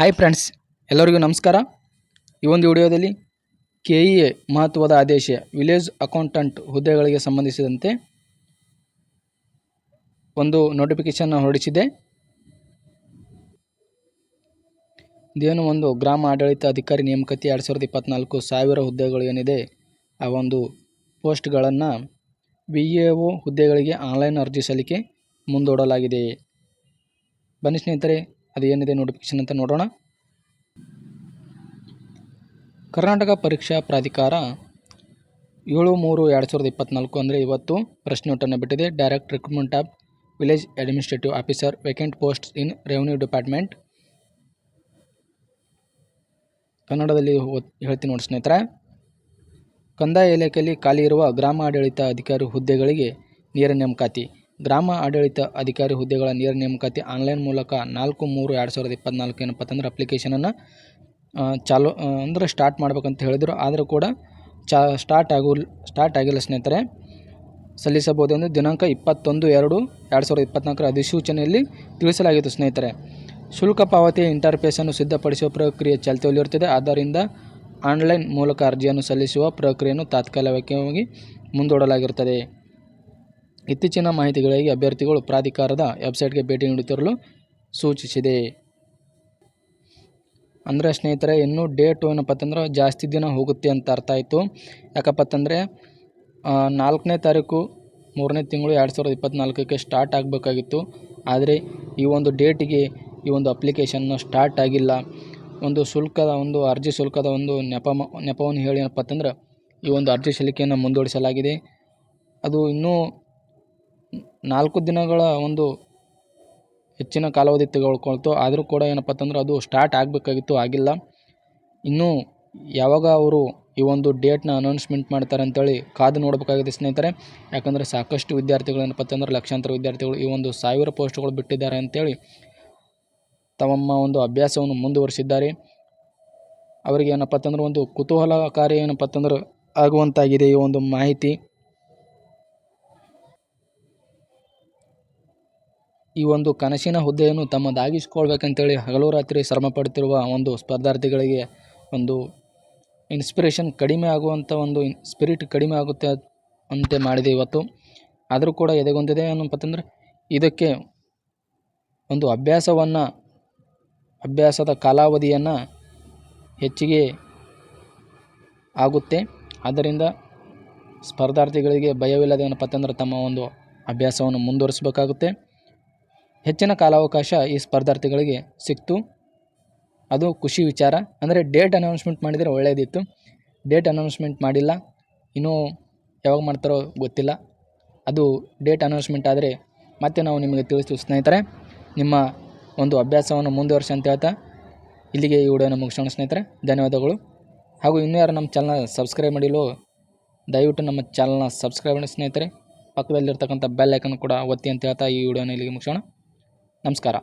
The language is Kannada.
ಹಾಯ್ ಫ್ರೆಂಡ್ಸ್ ಎಲ್ಲರಿಗೂ ನಮಸ್ಕಾರ. ಈ ಒಂದು ವಿಡಿಯೋದಲ್ಲಿ ಕೆ ಇ ಎ ಮಹತ್ವದ ಆದೇಶ ವಿಲೇಜ್ ಅಕೌಂಟೆಂಟ್ ಹುದ್ದೆಗಳಿಗೆ ಸಂಬಂಧಿಸಿದಂತೆ ಒಂದು ನೋಟಿಫಿಕೇಶನ್ ಹೊರಡಿಸಿದೆ. ಇದೇನು ಒಂದು ಗ್ರಾಮ ಆಡಳಿತ ಅಧಿಕಾರಿ ನೇಮಕಾತಿ ಎರಡು ಸಾವಿರದ ಇಪ್ಪತ್ತ್ನಾಲ್ಕು ಸಾವಿರ ಹುದ್ದೆಗಳು ಏನಿದೆ, ಆ ಒಂದು ಪೋಸ್ಟ್ಗಳನ್ನು ವಿ ಎ ಒ ಹುದ್ದೆಗಳಿಗೆ ಆನ್ಲೈನ್ ಅರ್ಜಿ ಸಲ್ಲಿಕೆ ಮುಂದೂಡಲಾಗಿದೆ. ಬನ್ನಿ ಸ್ನೇಹಿತರೆ ಅದು ಏನಿದೆ ನೋಟಿಫಿಕೇಶನ್ ಅಂತ ನೋಡೋಣ. ಕರ್ನಾಟಕ ಪರೀಕ್ಷಾ ಪ್ರಾಧಿಕಾರ ಏಳು ಮೂರು ಎರಡು ಸಾವಿರದ ಇಪ್ಪತ್ತ್ನಾಲ್ಕು ಅಂದರೆ ಇವತ್ತು ಪ್ರಶ್ನೋಟನ್ನು ಬಿಟ್ಟಿದೆ. Direct recruitment of village administrative officer vacant post in revenue department ಕನ್ನಡದಲ್ಲಿ ಹೇಳ್ತೀನಿ ನೋಡಿ ಸ್ನೇಹಿತರೆ. ಕಂದಾಯ ಇಲಾಖೆಯಲ್ಲಿ ಖಾಲಿ ಇರುವ ಗ್ರಾಮ ಆಡಳಿತ ಅಧಿಕಾರಿ ಹುದ್ದೆಗಳಿಗೆ ನೇರ ನೇಮಕಾತಿ. ಗ್ರಾಮ ಆಡಳಿತ ಅಧಿಕಾರಿ ಹುದ್ದೆಗಳ ನೇರ ನೇಮಕಾತಿ ಆನ್ಲೈನ್ ಮೂಲಕ ನಾಲ್ಕು ಮೂರು ಎರಡು ಸಾವಿರದ ಇಪ್ಪತ್ತ್ನಾಲ್ಕು ಏನಪ್ಪ ಅಂತಂದ್ರೆ ಅಪ್ಲಿಕೇಶನನ್ನು ಚಾಲು ಅಂದರೆ ಸ್ಟಾರ್ಟ್ ಮಾಡ್ಬೇಕಂತ ಹೇಳಿದರು. ಆದರೂ ಕೂಡ ಚಾ, ಸ್ಟಾರ್ಟ್ ಆಗು, ಸ್ಟಾರ್ಟ್ ಆಗಿಲ್ಲ ಸ್ನೇಹಿತರೆ. ಸಲ್ಲಿಸಬಹುದೆಂದು ದಿನಾಂಕ ಇಪ್ಪತ್ತೊಂದು ಎರಡು ಎರಡು ಸಾವಿರದ ಇಪ್ಪತ್ನಾಲ್ಕರ ಅಧಿಸೂಚನೆಯಲ್ಲಿ ತಿಳಿಸಲಾಗಿತ್ತು ಸ್ನೇಹಿತರೆ. ಶುಲ್ಕ ಪಾವತಿಯ ಇಂಟರ್ಫೇಸನ್ನು ಸಿದ್ಧಪಡಿಸುವ ಪ್ರಕ್ರಿಯೆ ಚಾಲ್ತಿಯಲ್ಲಿರುತ್ತದೆ ಆದ್ದರಿಂದ ಆನ್ಲೈನ್ ಮೂಲಕ ಅರ್ಜಿಯನ್ನು ಸಲ್ಲಿಸುವ ಪ್ರಕ್ರಿಯೆಯನ್ನು ತಾತ್ಕಾಲಿಕವಾಗಿ ಮುಂದೂಡಲಾಗಿರುತ್ತದೆ. ಇತ್ತೀಚಿನ ಮಾಹಿತಿಗಳಿಗೆ ಅಭ್ಯರ್ಥಿಗಳು ಪ್ರಾಧಿಕಾರದ ವೆಬ್ಸೈಟ್ಗೆ ಭೇಟಿ ನೀಡುತ್ತಿರಲು ಸೂಚಿಸಿದೆ. ಅಂದರೆ ಸ್ನೇಹಿತರೆ, ಇನ್ನೂ ಡೇಟು ಏನಪ್ಪ ಅಂತಂದ್ರೆ ಜಾಸ್ತಿ ದಿನ ಹೋಗುತ್ತೆ ಅಂತ ಅರ್ಥ ಆಯಿತು. ಯಾಕಪ್ಪ ಅಂತಂದರೆ ನಾಲ್ಕನೇ ತಾರೀಕು ಮೂರನೇ ತಿಂಗಳು ಎರಡು ಸಾವಿರದ ಇಪ್ಪತ್ತ್ನಾಲ್ಕಕ್ಕೆ ಸ್ಟಾರ್ಟ್ ಆಗಬೇಕಾಗಿತ್ತು. ಆದರೆ ಈ ಒಂದು ಡೇಟಿಗೆ ಈ ಒಂದು ಅಪ್ಲಿಕೇಶನ್ನು ಸ್ಟಾರ್ಟ್ ಆಗಿಲ್ಲ. ಒಂದು ಶುಲ್ಕದ ಒಂದು ಅರ್ಜಿ ಶುಲ್ಕದ ಒಂದು ನೆಪ ನೆಪವನ್ನು ಹೇಳಿ ಏನಪ್ಪ ಅಂತಂದ್ರೆ ಈ ಒಂದು ಅರ್ಜಿ ಸಲ್ಲಿಕೆಯನ್ನು ಮುಂದೂಡಿಸಲಾಗಿದೆ. ಅದು ಇನ್ನೂ ನಾಲ್ಕು ದಿನಗಳ ಒಂದು ಹೆಚ್ಚಿನ ಕಾಲಾವಧಿ ತೆಗೆದುಕೊಳ್ತು. ಆದರೂ ಕೂಡ ಏನಪ್ಪ ಅಂತಂದ್ರೆ ಅದು ಸ್ಟಾರ್ಟ್ ಆಗಬೇಕಾಗಿತ್ತು, ಆಗಿಲ್ಲ. ಇನ್ನೂ ಯಾವಾಗ ಅವರು ಈ ಒಂದು ಡೇಟ್ನ ಅನೌನ್ಸ್ಮೆಂಟ್ ಮಾಡ್ತಾರೆ ಅಂತೇಳಿ ಕಾದು ನೋಡಬೇಕಾಗಿದೆ ಸ್ನೇಹಿತರೆ. ಯಾಕಂದರೆ ಸಾಕಷ್ಟು ವಿದ್ಯಾರ್ಥಿಗಳು ಏನಪ್ಪ ಅಂತಂದ್ರೆ ಲಕ್ಷಾಂತರ ವಿದ್ಯಾರ್ಥಿಗಳು ಈ ಒಂದು ಸಾವಿರ ಪೋಸ್ಟ್ಗಳು ಬಿಟ್ಟಿದ್ದಾರೆ ಅಂತೇಳಿ ತಮ್ಮ ಒಂದು ಅಭ್ಯಾಸವನ್ನು ಮುಂದುವರಿಸಿದ್ದಾರೆ. ಅವರಿಗೆ ಏನಪ್ಪ ಅಂತಂದ್ರೆ ಒಂದು ಕುತೂಹಲಕಾರಿ ಏನಪ್ಪ ಅಂತಂದ್ರೆ ಆಗುವಂತಾಗಿದೆ ಈ ಒಂದು ಮಾಹಿತಿ. ಈ ಒಂದು ಕನಸಿನ ಹುದ್ದೆಯನ್ನು ತಮ್ಮದಾಗಿಸ್ಕೊಳ್ಬೇಕಂತೇಳಿ ಹಗಲು ರಾತ್ರಿ ಶ್ರಮ ಪಡ್ತಿರುವ ಒಂದು ಸ್ಪರ್ಧಾರ್ಥಿಗಳಿಗೆ ಒಂದು ಇನ್ಸ್ಪಿರೇಷನ್ ಕಡಿಮೆ ಆಗುವಂಥ ಒಂದು ಸ್ಪಿರಿಟ್ ಕಡಿಮೆ ಆಗುತ್ತೆ ಅಂತೆ ಮಾಡಿದೆ ಇವತ್ತು. ಆದರೂ ಕೂಡ ಎದೆಗೊಂದಿದೆ ಏನಪ್ಪ ಅಂತಂದ್ರೆ ಇದಕ್ಕೆ ಒಂದು ಅಭ್ಯಾಸವನ್ನು, ಅಭ್ಯಾಸದ ಕಾಲಾವಧಿಯನ್ನು ಹೆಚ್ಚಿಗೆ ಆಗುತ್ತೆ. ಆದ್ದರಿಂದ ಸ್ಪರ್ಧಾರ್ಥಿಗಳಿಗೆ ಭಯವಿಲ್ಲದೇನಪ್ಪ ಅಂತಂದ್ರೆ ತಮ್ಮ ಒಂದು ಅಭ್ಯಾಸವನ್ನು ಮುಂದುವರಿಸಬೇಕಾಗುತ್ತೆ. ಹೆಚ್ಚಿನ ಕಾಲಾವಕಾಶ ಈ ಸ್ಪರ್ಧಾರ್ಥಿಗಳಿಗೆ ಸಿಕ್ತು. ಅದು ಖುಷಿ ವಿಚಾರ. ಅಂದರೆ ಡೇಟ್ ಅನೌನ್ಸ್ಮೆಂಟ್ ಮಾಡಿದರೆ ಒಳ್ಳೆಯದಿತ್ತು ಡೇಟ್ ಅನೌನ್ಸ್ಮೆಂಟ್ ಮಾಡಿಲ್ಲ. ಇನ್ನೂ ಯಾವಾಗ ಮಾಡ್ತಾರೋ ಗೊತ್ತಿಲ್ಲ. ಅದು ಡೇಟ್ ಅನೌನ್ಸ್ಮೆಂಟ್ ಆದರೆ ಮತ್ತೆ ನಾವು ನಿಮಗೆ ತಿಳಿಸ್ತೀವಿ ಸ್ನೇಹಿತರೆ. ನಿಮ್ಮ ಒಂದು ಅಭ್ಯಾಸವನ್ನು ಮುಂದುವರ್ಸಿ ಅಂತ ಹೇಳ್ತಾ ಇಲ್ಲಿಗೆ ಈ ವಿಡಿಯೋನ ಮುಗಿಸೋಣ ಸ್ನೇಹಿತರೆ. ಧನ್ಯವಾದಗಳು. ಹಾಗೂ ಇನ್ನೂ ಯಾರು ನಮ್ಮ ಚಾನಲ್ನ ಸಬ್ಸ್ಕ್ರೈಬ್ ಮಾಡಿಲ್ಲೋ, ದಯವಿಟ್ಟು ನಮ್ಮ ಚಾನಲ್ನ ಸಬ್ಸ್ಕ್ರೈಬ್ ಮಾಡಿ ಸ್ನೇಹಿತರೆ. ಪಕ್ಕದಲ್ಲಿರ್ತಕ್ಕಂಥ ಬೆಲ್ ಐಕನ್ ಕೂಡ ಒತ್ತಿ ಅಂತ ಹೇಳ್ತಾ ಈ ವಿಡಿಯೋನ ಇಲ್ಲಿಗೆ ಮುಗಿಸೋಣ. ನಮಸ್ಕಾರ.